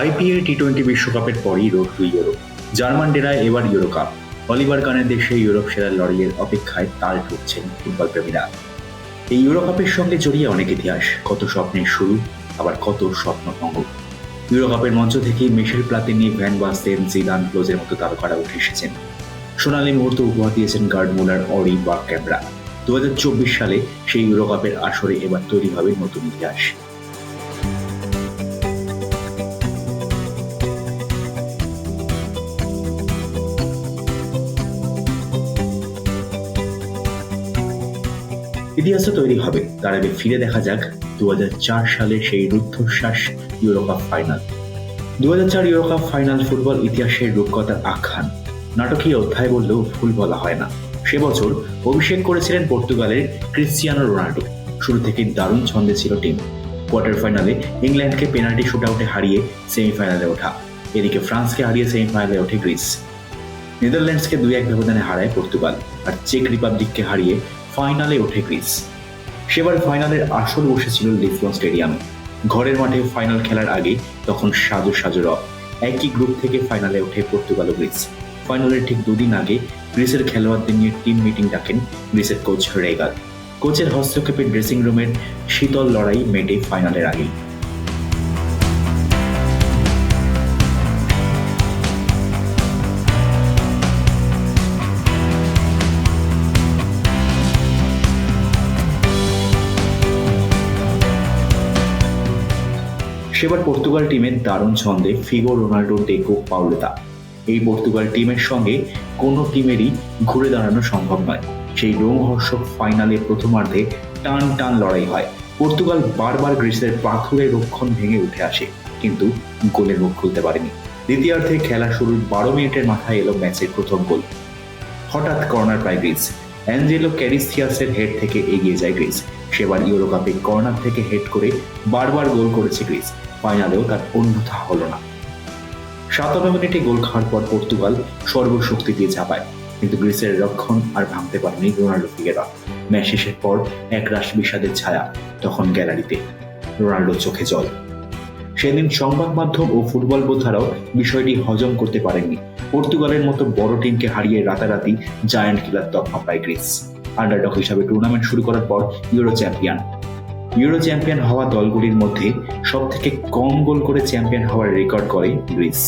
IPL টি twenty বিশ্বকাপের পরই road to Europe. German ডেরায় এবার ইউরো কাপ। অলিভার কানের দেশে ইউরোপ সেরা লড়াইয়ের অপেক্ষায় তাল ঠুকছেন ফুটবল প্রেমীরা এই ইউরো কাপের সঙ্গে জড়িয়ে অনেক ইতিহাস। কত স্বপ্নের শুরু, আবার কত স্বপ্ন ভঙ্গ। ইউরো কাপের মঞ্চ থেকে Michel Platini Van Basten Zidane, ক্লোজের মতো তারকারা উঠে এসেছেন। সোনালী মুহূর্ত উপহার দিয়েছেন গার্ড মুলার অরি বা ক্যামরা দু হাজার চব্বিশ সালে সেই ইউরো কাপের আসরে এবার তৈরি হবে নতুন ইতিহাস। ইতিহাস তো তৈরি হবে। তার আগে ফিরে দেখা যাক দু সালের সেই রুদ্ধশ্বাস ইউরো কাপ ফাইনাল। দু ইউরো কাপ ফাইনাল ফুটবল ইতিহাসের রূপকথার আখ্যান। নাটকীয় অধ্যায় বললেও ভুল বলা হয় না। সে বছর অভিষেক করেছিলেন পর্তুগালের ক্রিশ্চিয়ানো রোনাল্ডো। শুরু থেকেই দারুণ ছন্দে ছিল টিম। কোয়ার্টার ফাইনালে ইংল্যান্ডকে পেনাল্টি শুট আউটে হারিয়ে সেমিফাইনালে ওঠা। এদিকে ফ্রান্সকে হারিয়ে সেমিফাইনালে ওঠে গ্রিস। নেদারল্যান্ডসকে দুই এক ব্যবধানে হারায় পর্তুগাল। আর চেক রিপাবলিককে হারিয়ে ফাইনালে ওঠে গ্রিস সেবার ফাইনালের আসর বসেছিল লিসবন স্টেডিয়ামে। ঘরের মাঠে ফাইনাল খেলার আগে তখন সাজু সাজু রব একই গ্রুপ থেকে ফাইনালে ওঠে পর্তুগাল গ্রিস। ফাইনালের ঠিক দুদিন আগে গ্রিসের খেলোয়াড়দের নিয়ে টিম মিটিং ডাকেন গ্রিসের কোচ রেগাল। কোচের হস্তক্ষেপে ড্রেসিং রুমের শীতল লড়াই মেটে ফাইনালের আগেই। সেবার পর্তুগাল টিমের দারুণ ছন্দে ফিগো রোনাল্ডো ডেকো পাউলেতা এই পর্তুগাল টিমের সঙ্গে কোনো টিমেরই ঘুরে দাঁড়ানো সম্ভব নয়। সেই রোমহর্ষক ফাইনালে প্রথমার্ধে টান টান লড়াই হয়। পর্তুগাল বারবার গ্রিসের পাথুরে রক্ষণ ভেঙে উঠে আসে, কিন্তু গোলের মুখ খুলতে পারেনি। দ্বিতীয়ার্ধে খেলা শুরুর বারো মিনিটের মাথায় এলো ম্যাচের প্রথম গোল। হঠাৎ কর্নার পায় গ্রিস। অ্যাঞ্জেলো ক্যারিসিয়াসের হেড থেকে এগিয়ে যায় গ্রিস। সেবার ইউরো কাপে কর্নার থেকে হেড করে বারবার গোল করেছে গ্রিস। ফাইনালেও তার অন্যথা হলো না। সাতান্ন মিনিটে গোল খাওয়ার পর পর্তুগাল সর্বশক্তি দিয়ে চাপায় কিন্তু গ্রিসের রক্ষণ আর ভাঙতে পারেনি রোনাল্ডো ফিগেরা ম্যাচ শেষের পর এক রাশ বিষাদের ছায়া তখন গ্যালারিতে রোনাল্ডো চোখে জল। সেদিন সংবাদ মাধ্যম ও ফুটবল বোদ্ধারাও বিষয়টি হজম করতে পারেননি। পর্তুগালের মতো বড় টিমকে হারিয়ে রাতারাতি জায়ান্ট কিলার তকমা পায় গ্রিস। আন্ডারডক হিসাবে টুর্নামেন্ট শুরু করার পর ইউরো চ্যাম্পিয়ন ইউরো চ্যাম্পিয়ন হওয়া দলগুলির মধ্যে সবথেকে কম গোল করে চ্যাম্পিয়ন হওয়ার রেকর্ড করে গ্রিস